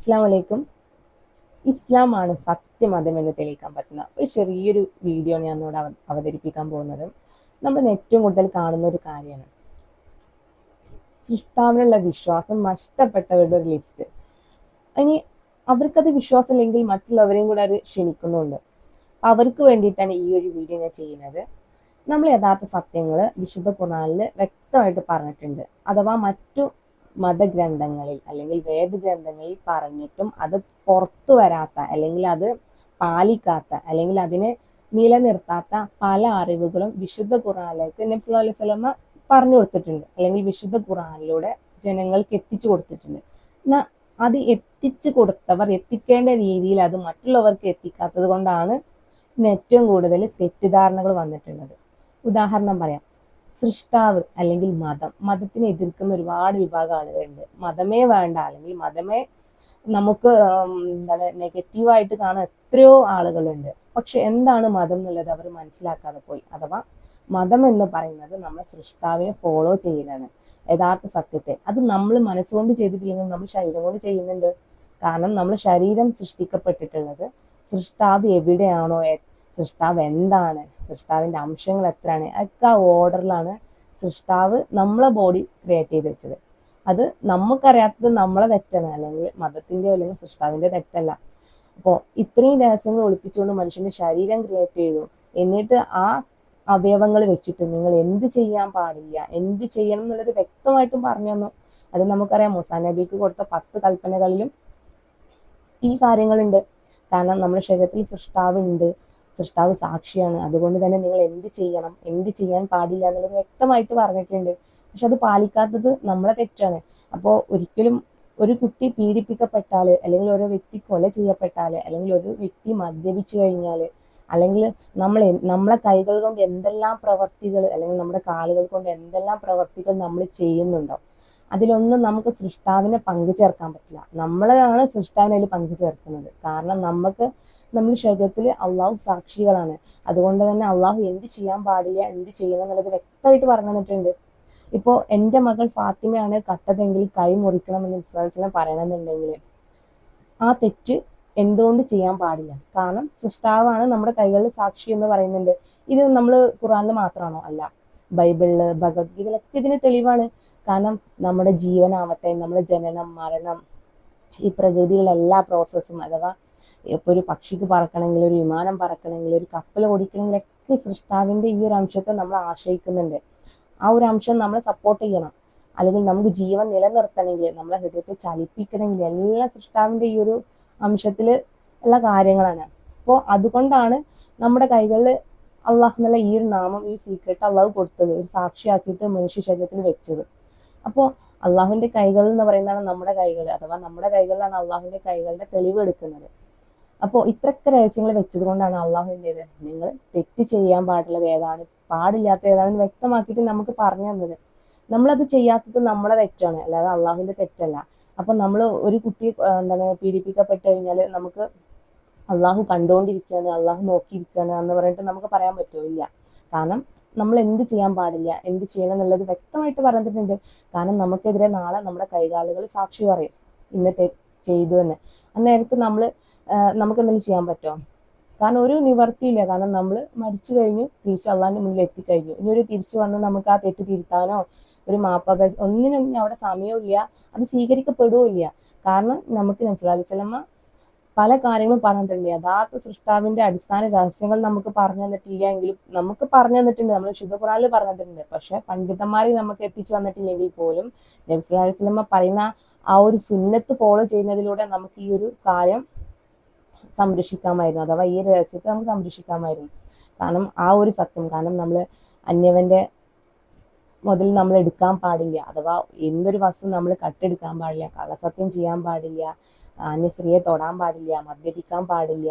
അസ്സാം വലൈക്കും ഇസ്ലാമാണ് സത്യമതമെന്ന് തെളിയിക്കാൻ പറ്റുന്ന ഒരു ചെറിയൊരു വീഡിയോ ഞാൻ ഇവിടെ അവ അവതരിപ്പിക്കാൻ പോകുന്നത്. നമ്മൾ ഏറ്റവും കൂടുതൽ കാണുന്ന ഒരു കാര്യമാണ്. സൃഷ്ടാവിനുള്ള വിശ്വാസം നഷ്ടപ്പെട്ടവരുടെ ഒരു ലിസ്റ്റ് ഇനി അവർക്കത് വിശ്വാസമില്ലെങ്കിൽ മറ്റുള്ളവരെയും കൂടെ അവർ ക്ഷണിക്കുന്നുണ്ട്. അവർക്ക് വേണ്ടിയിട്ടാണ് ഈ ഒരു വീഡിയോ ഞാൻ ചെയ്യുന്നത്. നമ്മൾ യഥാർത്ഥ സത്യങ്ങൾ വിശുദ്ധ ഖുർആനിൽ വ്യക്തമായിട്ട് പറഞ്ഞിട്ടുണ്ട്. അഥവാ മറ്റു മതഗ്രന്ഥങ്ങളിൽ അല്ലെങ്കിൽ വേദഗ്രന്ഥങ്ങളിൽ പറഞ്ഞിട്ടും അത് പുറത്തു വരാത്ത അല്ലെങ്കിൽ അത് പാലിക്കാത്ത അല്ലെങ്കിൽ അതിനെ നിലനിർത്താത്ത പല അറിവുകളും വിശുദ്ധ ഖുറാനിലേക്ക് നബി സല്ലല്ലാഹു അലൈഹി വസല്ലമ പറഞ്ഞു കൊടുത്തിട്ടുണ്ട് അല്ലെങ്കിൽ വിശുദ്ധ ഖുറാനിലൂടെ ജനങ്ങൾക്ക് എത്തിച്ചു കൊടുത്തിട്ടുണ്ട്. എന്നാൽ അത് എത്തിച്ചു കൊടുത്തവർ എത്തിക്കേണ്ട രീതിയിൽ അത് മറ്റുള്ളവർക്ക് എത്തിക്കാത്തത് കൊണ്ടാണ് ഏറ്റവും കൂടുതൽ തെറ്റിദ്ധാരണകൾ വന്നിട്ടുള്ളത്. ഉദാഹരണം പറയാം. സൃഷ്ടാവ് അല്ലെങ്കിൽ മതം. മതത്തിനെ എതിർക്കുന്ന ഒരുപാട് വിഭാഗം ആളുകളുണ്ട്. മതമേ വേണ്ട അല്ലെങ്കിൽ മതമേ നമുക്ക് എന്താണ് നെഗറ്റീവായിട്ട് കാണാൻ എത്രയോ ആളുകളുണ്ട്. പക്ഷെ എന്താണ് മതം എന്നുള്ളത് അവർ മനസ്സിലാക്കാതെ പോയി. അഥവാ മതം എന്ന് പറയുന്നത് നമ്മൾ സൃഷ്ടാവിനെ ഫോളോ ചെയ്യലാണ് യഥാർത്ഥ സത്യത്തെ. അത് നമ്മൾ മനസ്സുകൊണ്ട് ചെയ്തിട്ടില്ലെങ്കിൽ നമ്മൾ ശരീരം കൊണ്ട് ചെയ്യുന്നുണ്ട്. കാരണം നമ്മൾ ശരീരം സൃഷ്ടിക്കപ്പെട്ടിട്ടുള്ളത് സൃഷ്ടാവ് എവിടെയാണോ സൃഷ്ടാവ് എന്താണ്? സൃഷ്ടാവിന്റെ അംശങ്ങൾ എത്രയാണ്? ഒക്കെ ആ ഓർഡറിലാണ് സൃഷ്ടാവ് നമ്മളെ ബോഡി ക്രിയേറ്റ് ചെയ്ത് വെച്ചത്. അത് നമുക്കറിയാത്തത് നമ്മളെ തെറ്റാണ്. അല്ലെങ്കിൽ മതത്തിന്റെ അല്ലെങ്കിൽ സൃഷ്ടാവിന്റെ തെറ്റല്ല. അപ്പോൾ ഇത്രയും രഹസ്യങ്ങൾ ഒളിപ്പിച്ചുകൊണ്ട് മനുഷ്യന്റെ ശരീരം ക്രിയേറ്റ് ചെയ്തു. എന്നിട്ട് ആ അവയവങ്ങൾ വെച്ചിട്ട് നിങ്ങൾ എന്ത് ചെയ്യാൻ പാടില്ല എന്ത് ചെയ്യണം എന്നുള്ളത് വ്യക്തമായിട്ടും പറഞ്ഞു തന്നു. അത് നമുക്കറിയാം. മുസാ നബിക്ക് കൊടുത്ത പത്ത് കൽപ്പനകളിലും ഈ കാര്യങ്ങളുണ്ട്. കാരണം നമ്മുടെ ശരീരത്തിൽ സൃഷ്ടാവ് ഉണ്ട് സൃഷ്ടാവ് സാക്ഷിയാണ്. അതുകൊണ്ട് തന്നെ നിങ്ങൾ എന്ത് ചെയ്യണം എന്ത് ചെയ്യാൻ പാടില്ല എന്നുള്ളത് വ്യക്തമായിട്ട് പറഞ്ഞിട്ടുണ്ട്. പക്ഷെ അത് പാലിക്കാത്തത് നമ്മളെ തെറ്റാണ്. അപ്പോൾ ഒരിക്കലും ഒരു കുട്ടി പീഡിപ്പിക്കപ്പെട്ടാൽ അല്ലെങ്കിൽ ഒരു വ്യക്തി കൊല ചെയ്യപ്പെട്ടാൽ അല്ലെങ്കിൽ ഒരു വ്യക്തി മദ്യപിച്ചു കഴിഞ്ഞാൽ അല്ലെങ്കിൽ നമ്മൾ നമ്മളെ കൈകൾ കൊണ്ട് എന്തെല്ലാം പ്രവർത്തികൾ അല്ലെങ്കിൽ നമ്മുടെ കാലുകൾ കൊണ്ട് എന്തെല്ലാം പ്രവർത്തികൾ നമ്മൾ ചെയ്യുന്നുണ്ടോ? അതിലൊന്നും നമുക്ക് സൃഷ്ടാവിനെ പങ്കു ചേർക്കാൻ പറ്റില്ല. നമ്മളാണ് സൃഷ്ടാവിനെ അതിൽ പങ്കു ചേർക്കുന്നത്. കാരണം നമുക്ക് നമ്മുടെ ശരീരത്തിൽ അള്ളാഹു സാക്ഷികളാണ്. അതുകൊണ്ട് തന്നെ അള്ളാഹു എന്ത് ചെയ്യാൻ പാടില്ല എന്ത് ചെയ്യണം എന്നുള്ളത് വ്യക്തമായിട്ട് പറഞ്ഞു തന്നിട്ടുണ്ട്. ഇപ്പോൾ എന്റെ മകൾ ഫാത്തിമയാണ് കട്ടതെങ്കിൽ കൈ മുറിക്കണമെന്ന് ഇസ്ലാം പറയണമെന്നുണ്ടെങ്കിൽ ആ തെറ്റ് എന്തുകൊണ്ട് ചെയ്യാൻ പാടില്ല? കാരണം സൃഷ്ടാവാണ് നമ്മുടെ കൈകളിൽ സാക്ഷി എന്ന് പറയുന്നുണ്ട്. ഇത് നമ്മൾ ഖുറാനിൽ മാത്രമാണോ? അല്ല. ബൈബിളിൽ ഭഗവത്ഗീതയിലൊക്കെ ഇതിന് തെളിവാണ്. കാരണം നമ്മുടെ ജീവനാവട്ടെ നമ്മുടെ ജനനം മരണം ഈ പ്രകൃതിയിലുള്ള എല്ലാ പ്രോസസ്സും അഥവാ ഇപ്പോൾ ഒരു പക്ഷിക്ക് പറക്കണമെങ്കിൽ ഒരു വിമാനം പറക്കണമെങ്കിൽ ഒരു കപ്പൽ ഓടിക്കണമെങ്കിലൊക്കെ സൃഷ്ടാവിന്റെ ഈ ഒരു അംശത്തെ നമ്മൾ ആശ്രയിക്കുന്നുണ്ട്. ആ ഒരു അംശം നമ്മൾ സപ്പോർട്ട് ചെയ്യണം. അല്ലെങ്കിൽ നമുക്ക് ജീവൻ നിലനിർത്തണമെങ്കിൽ നമ്മളെ ഹൃദയത്തെ ചലിപ്പിക്കണമെങ്കിൽ എല്ലാ സൃഷ്ടാവിന്റെ ഈ ഒരു അംശത്തിൽ ഉള്ള കാര്യങ്ങളാണ്. അപ്പോൾ അതുകൊണ്ടാണ് നമ്മുടെ കൈകളിൽ അള്ളാഹ് എന്നുള്ള ഈ ഒരു നാമം ഈ സീക്രട്ട് അള്ളാഹ് കൊടുത്തത്. ഒരു സാക്ഷിയാക്കിയിട്ട് മനുഷ്യ ശരീരത്തിൽ വെച്ചത്. അപ്പോൾ അള്ളാഹുവിന്റെ കൈകൾ എന്ന് പറയുന്നതാണ് നമ്മുടെ കൈകൾ അഥവാ നമ്മുടെ കൈകളിലാണ് അള്ളാഹുവിന്റെ കൈകളുടെ തെളിവ് എടുക്കുന്നത്. അപ്പോൾ ഇത്രയൊക്കെ രഹസ്യങ്ങൾ വെച്ചത് കൊണ്ടാണ് അള്ളാഹു എന്ത് ചെയ്തത്? നിങ്ങൾ തെറ്റ് ചെയ്യാൻ പാടുള്ളത് ഏതാണ്? പാടില്ലാത്ത ഏതാണെന്ന് വ്യക്തമാക്കിയിട്ട് നമുക്ക് പറഞ്ഞു തന്നത്. നമ്മളത് ചെയ്യാത്തത് നമ്മളെ തെറ്റാണ് അല്ലാതെ അള്ളാഹുവിന്റെ തെറ്റല്ല. അപ്പൊ നമ്മൾ ഒരു കുട്ടി എന്താണ് പീഡിപ്പിക്കപ്പെട്ട് കഴിഞ്ഞാൽ നമുക്ക് അള്ളാഹു കണ്ടുകൊണ്ടിരിക്കുകയാണ് അള്ളാഹു നോക്കിയിരിക്കുകയാണ് എന്ന് പറഞ്ഞിട്ട് നമുക്ക് പറയാൻ പറ്റുമോ ഇല്ല. കാരണം നമ്മൾ എന്ത് ചെയ്യാൻ പാടില്ല എന്ത് ചെയ്യണം എന്നുള്ളത് വ്യക്തമായിട്ട് പറഞ്ഞിട്ടുണ്ട്. കാരണം നമുക്കെതിരെ നാളെ നമ്മുടെ കൈകാലുകൾ സാക്ഷി പറയും ഇന്നത്തെ ചെയ്തു എന്ന്. അന്നേരത്ത് നമ്മൾ നമുക്ക് എന്തെങ്കിലും ചെയ്യാൻ പറ്റുമോ? കാരണം ഒരു നിവർത്തിയില്ല. കാരണം നമ്മൾ മരിച്ചു കഴിഞ്ഞു തിരിച്ച് അള്ളാന്റെ മുന്നിൽ എത്തിക്കഴിഞ്ഞു. ഇനി ഒരു തിരിച്ചു വന്ന് നമുക്ക് ആ തെറ്റ് തിരുത്താനോ ഒരു മാപ്പ ഒന്നിനും അവിടെ സമയമില്ല അത് സ്വീകരിക്കപ്പെടുകയില്ല കാരണം നമുക്ക് നബ്സല്ലാ സ്വലമ്മ പല കാര്യങ്ങളും പറഞ്ഞിട്ടുണ്ട്. യഥാർത്ഥ സൃഷ്ടാവിന്റെ അടിസ്ഥാന രഹസ്യങ്ങൾ നമുക്ക് പറഞ്ഞു തന്നിട്ടില്ല എങ്കിലും നമുക്ക് പറഞ്ഞു തന്നിട്ടുണ്ട്. നമ്മൾ ശുദ്ധ ഖുറാനിൽ പറഞ്ഞു തന്നിട്ടുണ്ട്. പക്ഷെ പണ്ഡിതന്മാരെ നമുക്ക് എത്തിച്ചു തന്നിട്ടില്ലെങ്കിൽ പോലും നബ്സല്ലാ സ്വലമ്മ പറയുന്ന ആ ഒരു സുന്നത്ത് ഫോളോ ചെയ്യുന്നതിലൂടെ നമുക്ക് ഈ ഒരു കാര്യം സംരക്ഷിക്കാമായിരുന്നു. അഥവാ ഈ രഹസ്യത്തെ നമുക്ക് സംരക്ഷിക്കാമായിരുന്നു. കാരണം ആ ഒരു സത്യം. കാരണം നമ്മൾ അന്യവന്റെ മുതൽ നമ്മൾ എടുക്കാൻ പാടില്ല. അഥവാ എന്തൊരു വസ്തു നമ്മൾ കട്ടെടുക്കാൻ പാടില്ല കള്ളസത്യം ചെയ്യാൻ പാടില്ല അന്യസ്ത്രീയെ തൊടാൻ പാടില്ല മദ്യപിക്കാൻ പാടില്ല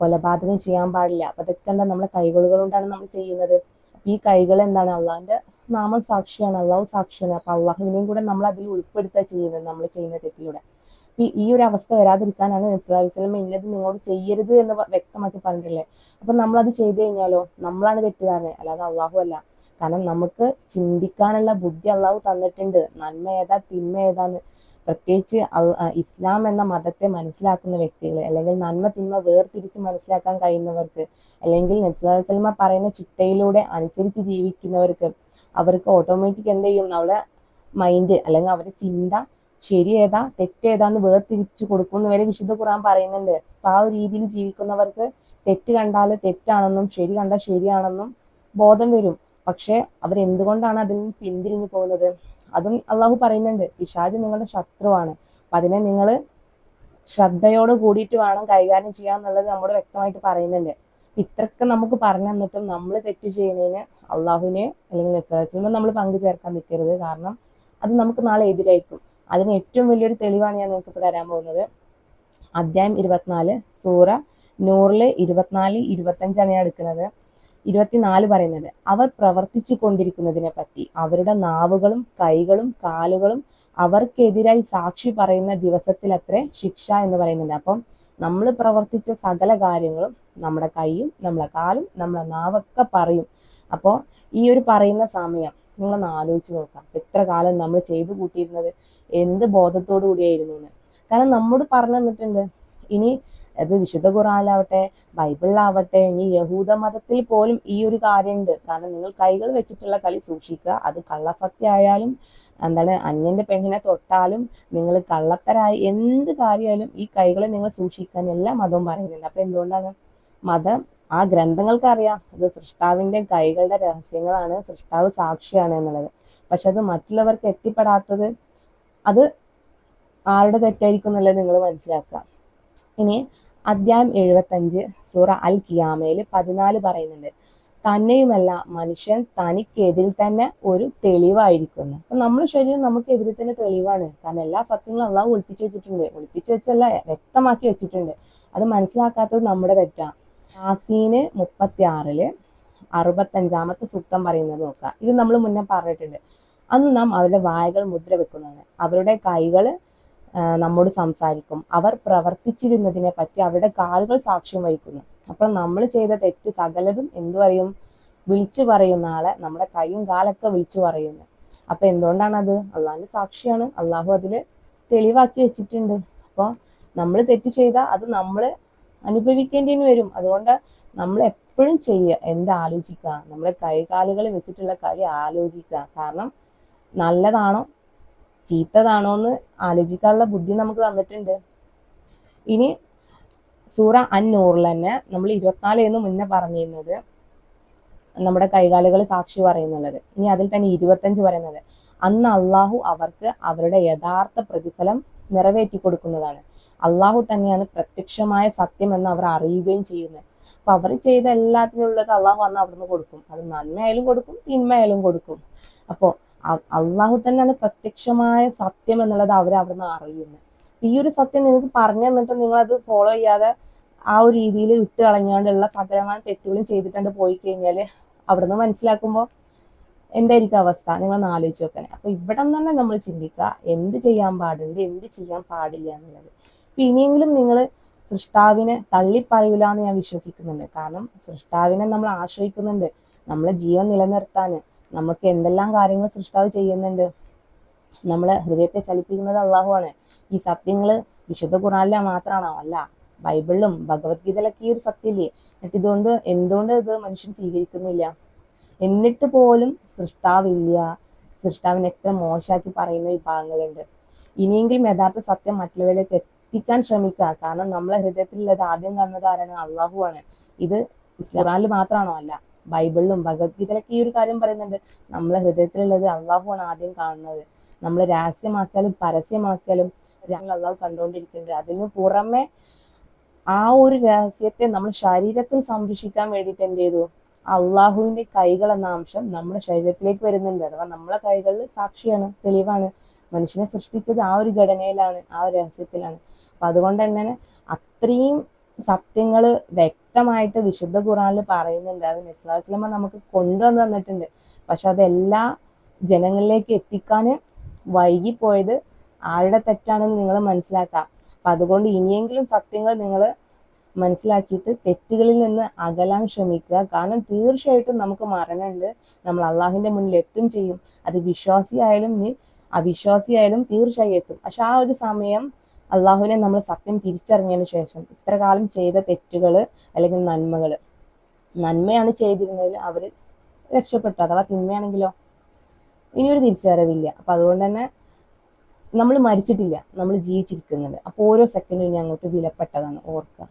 കൊലപാതകം ചെയ്യാൻ പാടില്ല. അപ്പൊ അതൊക്കെ എന്താ നമ്മളെ കൈകളുകൾ കൊണ്ടാണ് നമ്മൾ ചെയ്യുന്നത്. അപ്പൊ ഈ കൈകൾ എന്താണ്? അള്ളാന്റെ നാമം സാക്ഷിയാണ് അള്ളാഹു സാക്ഷിയാണ്. അപ്പൊ അള്ളാഹുവിനെയും കൂടെ നമ്മൾ അതിൽ ഉൾപ്പെടുത്തുക ചെയ്യുന്നത് നമ്മൾ ചെയ്യുന്ന തെറ്റിലൂടെ. ഈ- ഒരു അവസ്ഥ വരാതിരിക്കാനാണ് നബ്സലാസ്ലം ഇന്നത് നിങ്ങളോട് ചെയ്യരുത് എന്ന് വ്യക്തമാക്കി പറഞ്ഞിട്ടില്ലേ അപ്പൊ നമ്മളത് ചെയ്തു കഴിഞ്ഞാലോ? നമ്മളാണ് തെറ്റുകാരനെ അല്ലാതെ അള്ളാഹു അല്ല. കാരണം നമുക്ക് ചിന്തിക്കാനുള്ള ബുദ്ധി അള്ളാഹു തന്നിട്ടുണ്ട്. നന്മ ഏതാ തിന്മ ഏതാന്ന്. പ്രത്യേകിച്ച് ഇസ്ലാം എന്ന മതത്തെ മനസ്സിലാക്കുന്ന വ്യക്തികൾ അല്ലെങ്കിൽ നന്മ തിന്മ വേർതിരിച്ച് മനസ്സിലാക്കാൻ കഴിയുന്നവർക്ക് അല്ലെങ്കിൽ നബ്സൽമ പറയുന്ന ചിട്ടയിലൂടെ അനുസരിച്ച് ജീവിക്കുന്നവർക്ക് അവർക്ക് ഓട്ടോമാറ്റിക് എന്ത് ചെയ്യും? നമ്മുടെ മൈൻഡ് അല്ലെങ്കിൽ അവരുടെ ചിന്ത ശരി ഏതാ തെറ്റേതാന്ന് വേർതിരിച്ചു കൊടുക്കുന്നു വരെ വിശുദ്ധ ഖുറാൻ പറയുന്നുണ്ട്. അപ്പൊ ആ ഒരു രീതിയിൽ ജീവിക്കുന്നവർക്ക് തെറ്റ് കണ്ടാൽ തെറ്റാണെന്നും ശരി കണ്ടാൽ ശരിയാണെന്നും ബോധം വരും. പക്ഷെ അവരെന്തുകൊണ്ടാണ് അതിൽ നിന്ന് പിന്തിരിഞ്ഞു പോകുന്നത്? അതും അള്ളാഹു പറയുന്നുണ്ട് പിശാജ് നിങ്ങളുടെ ശത്രുവാണ്. അപ്പൊ അതിനെ നിങ്ങൾ ശ്രദ്ധയോട് കൂടിയിട്ട് വേണം കൈകാര്യം ചെയ്യാന്നുള്ളത് നമ്മോട് വ്യക്തമായിട്ട് പറയുന്നുണ്ട്. ഇത്രയൊക്കെ നമുക്ക് പറഞ്ഞു തന്നിട്ടും നമ്മൾ തെറ്റ് ചെയ്യുന്നതിന് അള്ളാഹുവിനെ അല്ലെങ്കിൽ നമ്മൾ പങ്കു ചേർക്കാൻ നിൽക്കരുത്. കാരണം അത് നമുക്ക് നാളെ എതിരായിരിക്കും. അതിന് ഏറ്റവും വലിയൊരു തെളിവാണ് ഞാൻ നിങ്ങൾക്ക് ഇപ്പോൾ തരാൻ പോകുന്നത്. അധ്യായം ഇരുപത്തിനാല് സൂറ നൂറിൽ ഇരുപത്തിനാല് ഇരുപത്തഞ്ചാണ് ഞാൻ എടുക്കുന്നത്. ഇരുപത്തിനാല് പറയുന്നത് അവർ പ്രവർത്തിച്ചു കൊണ്ടിരിക്കുന്നതിനെ പറ്റി അവരുടെ നാവുകളും കൈകളും കാലുകളും അവർക്കെതിരായി സാക്ഷി പറയുന്ന ദിവസത്തിലത്രേ ശിക്ഷ എന്ന് പറയുന്നുണ്ട്. അപ്പം നമ്മൾ പ്രവർത്തിച്ച സകല കാര്യങ്ങളും നമ്മുടെ കൈയും നമ്മളെ കാലും നമ്മളെ നാവൊക്കെ പറയും. അപ്പോൾ ഈ ഒരു പറയുന്ന സമയം നിങ്ങളൊന്ന് ആലോചിച്ച് നോക്കാം. എത്ര കാലം നമ്മൾ ചെയ്തു കൂട്ടിയിരുന്നത് എന്ത് ബോധത്തോടു കൂടിയായിരുന്നു എന്ന്. കാരണം നമ്മോട് പറഞ്ഞു തന്നിട്ടുണ്ട് ഇനി അത് വിശുദ്ധ ഖുറാനിലാവട്ടെ ബൈബിളിലാവട്ടെ ഇനി യഹൂദ മതത്തിൽ പോലും ഈ ഒരു കാര്യമുണ്ട്. കാരണം നിങ്ങൾ കൈകൾ വെച്ചിട്ടുള്ള കളി സൂക്ഷിക്കുക. അത് കള്ളസത്യമായാലും എന്താണ് അന്യന്റെ പെണ്ണിനെ തൊട്ടാലും നിങ്ങൾ കള്ളത്തരായി എന്ത് കാര്യമായാലും ഈ കൈകളെ നിങ്ങൾ സൂക്ഷിക്കാൻ എല്ലാ മതവും പറയുന്നുണ്ട്. അപ്പൊ എന്തുകൊണ്ടാണ്? മതം ആ ഗ്രന്ഥങ്ങൾക്ക് അറിയാം ഇത് സൃഷ്ടാവിന്റെ കൈകളുടെ രഹസ്യങ്ങളാണ് സൃഷ്ടാവ് സാക്ഷിയാണ് എന്നുള്ളത്. പക്ഷെ അത് മറ്റുള്ളവർക്ക് എത്തിപ്പെടാത്തത് അത് ആരുടെ തെറ്റായിരിക്കും എന്നുള്ളത് നിങ്ങൾ മനസ്സിലാക്കുക. ഇനി അധ്യായം എഴുപത്തഞ്ച് സൂറ അൽ കിയാമയിൽ പതിനാല് പറയുന്നുണ്ട്. തന്നെയുമല്ല മനുഷ്യൻ തനിക്കെതിൽ തന്നെ ഒരു തെളിവായിരിക്കുന്നു. അപ്പൊ നമ്മുടെ ശരീരം നമുക്കെതിരെ തന്നെ തെളിവാണ്. കാരണം എല്ലാ സത്യങ്ങളും അള്ളാഹ് ഒളിപ്പിച്ചു വെച്ചിട്ടുണ്ട്. ഒളിപ്പിച്ചു വെച്ചല്ല വ്യക്തമാക്കി വെച്ചിട്ടുണ്ട്. അത് മനസ്സിലാക്കാത്തത് നമ്മുടെ തെറ്റാണ് ആസീന് മുപ്പത്തി ആറിൽ അറുപത്തഞ്ചാമത്തെ സൂക്തം പറയുന്നത് നോക്കുക. ഇത് നമ്മൾ മുന്നേ പറഞ്ഞിട്ടുണ്ട്. അന്ന് നാം അവരുടെ വായകൾ മുദ്ര വെക്കുന്നതാണ്. അവരുടെ കൈകൾ നമ്മോട് സംസാരിക്കും. അവർ പ്രവർത്തിച്ചിരുന്നതിനെ പറ്റി അവരുടെ കാലുകൾ സാക്ഷ്യം വഹിക്കുന്നു. അപ്പോൾ നമ്മൾ ചെയ്ത തെറ്റ് സകലതും എന്തു പറയും? വിളിച്ചു പറയുന്ന ആളെ നമ്മുടെ കൈയും കാലൊക്കെ വിളിച്ചു പറയുന്നു. അപ്പൊ എന്തുകൊണ്ടാണ് അത് അള്ളാഹിന്റെ സാക്ഷിയാണ്. അള്ളാഹു അതിൽ തെളിവാക്കി വെച്ചിട്ടുണ്ട്. അപ്പോൾ നമ്മൾ തെറ്റ് ചെയ്താൽ അത് നമ്മൾ അനുഭവിക്കേണ്ടിന് വരും. അതുകൊണ്ട് നമ്മൾ എപ്പോഴും ചെയ്യുക എന്താലോചിക്കുക നമ്മുടെ കൈകാലുകൾ വെച്ചിട്ടുള്ള കളി ആലോചിക്കുക. കാരണം നല്ലതാണോ ചീത്തതാണോ എന്ന് ആലോചിക്കാനുള്ള ബുദ്ധി നമുക്ക് തന്നിട്ടുണ്ട്. ഇനി സൂറ അന്നൂറിൽ തന്നെ നമ്മൾ ഇരുപത്തിനാല് എന്ന് മുന്നേ പറഞ്ഞിരുന്നത് നമ്മുടെ കൈകാലുകൾ സാക്ഷി പറയുന്നുള്ളത്. ഇനി അതിൽ തന്നെ ഇരുപത്തഞ്ച് പറയുന്നത് അന്ന് അള്ളാഹു അവർക്ക് അവരുടെ യഥാർത്ഥ പ്രതിഫലം നിറവേറ്റി കൊടുക്കുന്നതാണ്. അള്ളാഹു തന്നെയാണ് പ്രത്യക്ഷമായ സത്യം എന്ന് അവർ അറിയുകയും ചെയ്യുന്നത്. അപ്പൊ അവർ ചെയ്ത എല്ലാത്തിനുള്ളത് അള്ളാഹു അന്ന് അവിടുന്ന് കൊടുക്കും. അത് നന്മയായാലും കൊടുക്കും തിന്മയായാലും കൊടുക്കും. അപ്പോൾ അള്ളാഹു തന്നെയാണ് പ്രത്യക്ഷമായ സത്യം എന്നുള്ളത് അവർ അവിടുന്ന് അറിയുന്നത്. ഈ ഒരു സത്യം നിങ്ങൾക്ക് പറഞ്ഞു തന്നിട്ട് നിങ്ങൾ അത് ഫോളോ ചെയ്യാതെ ആ ഒരു രീതിയിൽ വിട്ട് കളഞ്ഞുകൊണ്ടുള്ള സകലമായ തെറ്റുകളും ചെയ്തിട്ടുണ്ട് പോയി കഴിഞ്ഞാൽ അവിടുന്ന് മനസ്സിലാക്കുമ്പോൾ എന്തായിരിക്കും അവസ്ഥ? നിങ്ങളൊന്ന് ആലോചിച്ച് നോക്കണേ. അപ്പൊ ഇവിടെ തന്നെ നമ്മൾ ചിന്തിക്കുക എന്ത് ചെയ്യാൻ പാടുണ്ട് എന്ത് ചെയ്യാൻ പാടില്ല എന്നുള്ളത്. ഇപ്പൊ ഇനിയെങ്കിലും നിങ്ങൾ സൃഷ്ടാവിനെ തള്ളിപ്പറയില്ല എന്ന് ഞാൻ വിശ്വസിക്കുന്നുണ്ട്. കാരണം സൃഷ്ടാവിനെ നമ്മൾ ആശ്രയിക്കുന്നുണ്ട്. നമ്മളെ ജീവൻ നിലനിർത്താൻ നമുക്ക് എന്തെല്ലാം കാര്യങ്ങൾ സൃഷ്ടാവ് ചെയ്യുന്നുണ്ട്. നമ്മളെ ഹൃദയത്തെ ചലിപ്പിക്കുന്നത് അള്ളാഹുവാണ്. ഈ സത്യങ്ങൾ വിശുദ്ധ ഖുറാനിലെ മാത്രമാണോ? അല്ല. ബൈബിളിലും ഭഗവത്ഗീതയിലൊക്കെ ഈ ഒരു സത്യമില്ലേ? എന്നിട്ട് ഇതുകൊണ്ട് എന്തുകൊണ്ട് ഇത് മനുഷ്യൻ സ്വീകരിക്കുന്നില്ല? എന്നിട്ട് പോലും സൃഷ്ടാവില്ല. സൃഷ്ടാവിനെ എത്ര മോശമാക്കി പറയുന്ന വിഭാഗങ്ങളുണ്ട്. ഇനിയെങ്കിലും യഥാർത്ഥ സത്യം മറ്റുള്ളവരിലേക്ക് എത്തിക്കാൻ ശ്രമിക്കുക. കാരണം നമ്മളെ ഹൃദയത്തിലുള്ളത് ആദ്യം കാണുന്നത് ആരാണ്? അള്ളാഹുവാണ്. ഇത് ഇസ്ലാമിൽ മാത്രമാണോ അല്ല ബൈബിളിലും ഭഗവത്ഗീതയിലൊക്കെ ഈ ഒരു കാര്യം പറയുന്നുണ്ട്. നമ്മളെ ഹൃദയത്തിലുള്ളത് അള്ളാഹുവാണ് ആദ്യം കാണുന്നത്. നമ്മൾ രഹസ്യമാക്കിയാലും പരസ്യമാക്കിയാലും അള്ളാഹു കണ്ടുകൊണ്ടിരിക്കുന്നുണ്ട്. അതിനു പുറമെ ആ ഒരു രഹസ്യത്തെ നമ്മൾ ശരീരത്തിൽ സംരക്ഷിക്കാൻ വേണ്ടിയിട്ട് എന്ത് ചെയ്തു? അള്ളാഹുവിന്റെ കൈകൾ എന്ന അംശം നമ്മുടെ ശരീരത്തിലേക്ക് വരുന്നുണ്ട്. അഥവാ നമ്മളെ കൈകളിൽ സാക്ഷിയാണ് തെളിവാണ്. മനുഷ്യനെ സൃഷ്ടിച്ചത് ആ ഒരു ഘടനയിലാണ് ആ ഒരു രഹസ്യത്തിലാണ്. അപ്പൊ അതുകൊണ്ട് തന്നെ അത്രയും സത്യങ്ങൾ വ്യക്തമായിട്ട് വിശുദ്ധ ഖുറാനിൽ പറയുന്നുണ്ട്. അത് നിസ്ലാസ്ലമ നമുക്ക് കൊണ്ടുവന്ന് തന്നിട്ടുണ്ട്. പക്ഷെ അതെല്ലാ ജനങ്ങളിലേക്ക് എത്തിക്കാൻ വൈകിപ്പോയത് ആരുടെ തെറ്റാണെന്ന് നിങ്ങൾ മനസ്സിലാക്കാം അപ്പൊ അതുകൊണ്ട് ഇനിയെങ്കിലും സത്യങ്ങൾ നിങ്ങൾ മനസ്സിലാക്കിയിട്ട് തെറ്റുകളിൽ നിന്ന് അകലാൻ ശ്രമിക്കുക. കാരണം തീർച്ചയായിട്ടും നമുക്ക് മരണമുണ്ട്. നമ്മൾ അള്ളാഹുവിന്റെ മുന്നിൽ എത്തും ചെയ്യും. അത് വിശ്വാസിയായാലും നീ അവിശ്വാസിയായാലും തീർച്ചയായും എത്തും. പക്ഷെ ആ ഒരു സമയം അള്ളാഹുവിനെ നമ്മൾ സത്യം തിരിച്ചറിഞ്ഞതിന് ശേഷം ഇത്ര കാലം ചെയ്ത തെറ്റുകൾ അല്ലെങ്കിൽ നന്മകൾ നന്മയാണ് ചെയ്തിരുന്നതിൽ അവർ രക്ഷപ്പെട്ടു. അഥവാ തിന്മയാണെങ്കിലോ ഇനിയൊരു തിരിച്ചറിവില്ല. അപ്പം അതുകൊണ്ട് തന്നെ നമ്മൾ മരിച്ചിട്ടില്ല. നമ്മൾ ജീവിച്ചിരിക്കുന്നുണ്ട്. അപ്പോൾ ഓരോ സെക്കൻഡും ഇനി അങ്ങോട്ട് വിലപ്പെട്ടതാണ്. ഓർക്കുക.